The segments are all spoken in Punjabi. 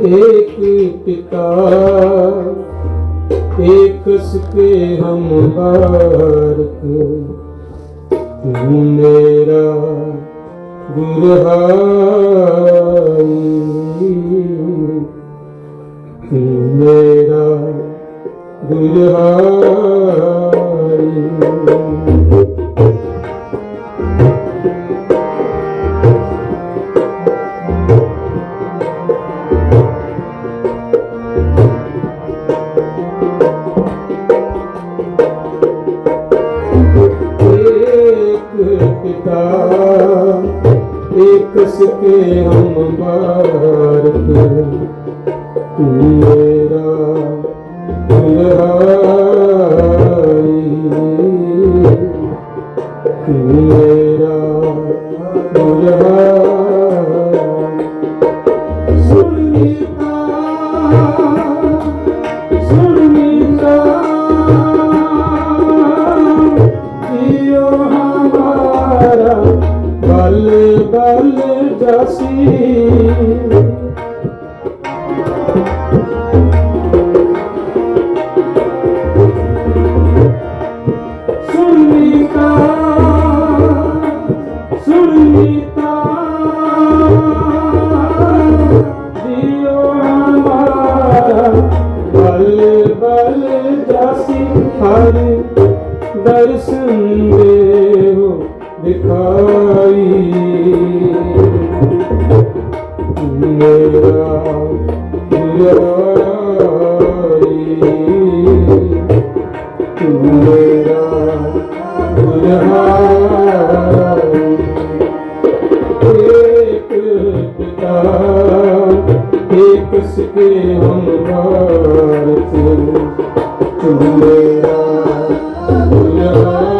एक पिता एक सके हम भारत तू मेरा गुरहाई मेरा गुरहाई मुबारक मेरा ਦਾਸੀ ਹਾਰੇ ਦਰਸ਼ਨ ਦੇਹੋ ਦਿਖਾਈ। ਮੇਰਾ ਗੁਰਾਈ ਮੇਰਾ ਗੁਰਾਈ Oh, Yeah.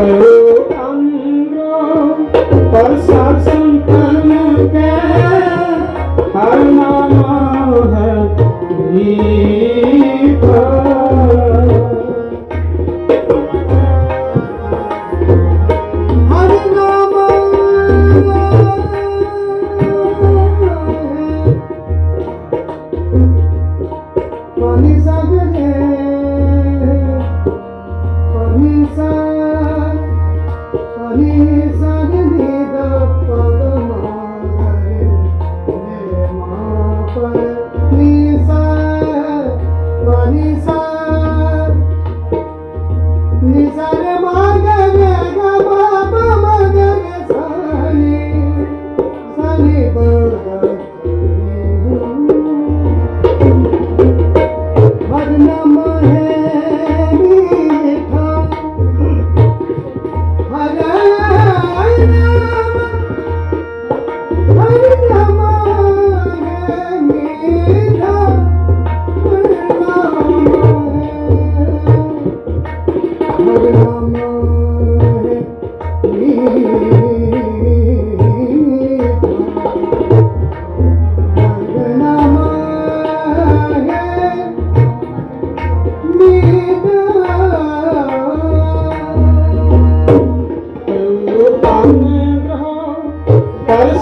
করো আমরা You.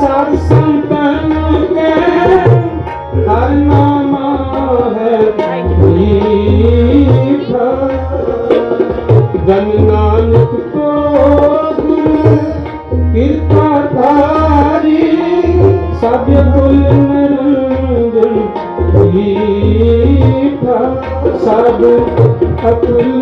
ਸਭ ਸੰਤਨ ਕੇ ਹਰ ਨਾਮਾ ਹੈ ਪ੍ਰੀਤ ਜਨ ਨਾਨਕ ਕੋ ਗੁਰ ਕਿਰਪਾ ਧਾਰੀ, ਸਭ ਕੁਲ ਨਰੰਜਨ ਪ੍ਰੀਤ ਸਭ ਅਤੁਲ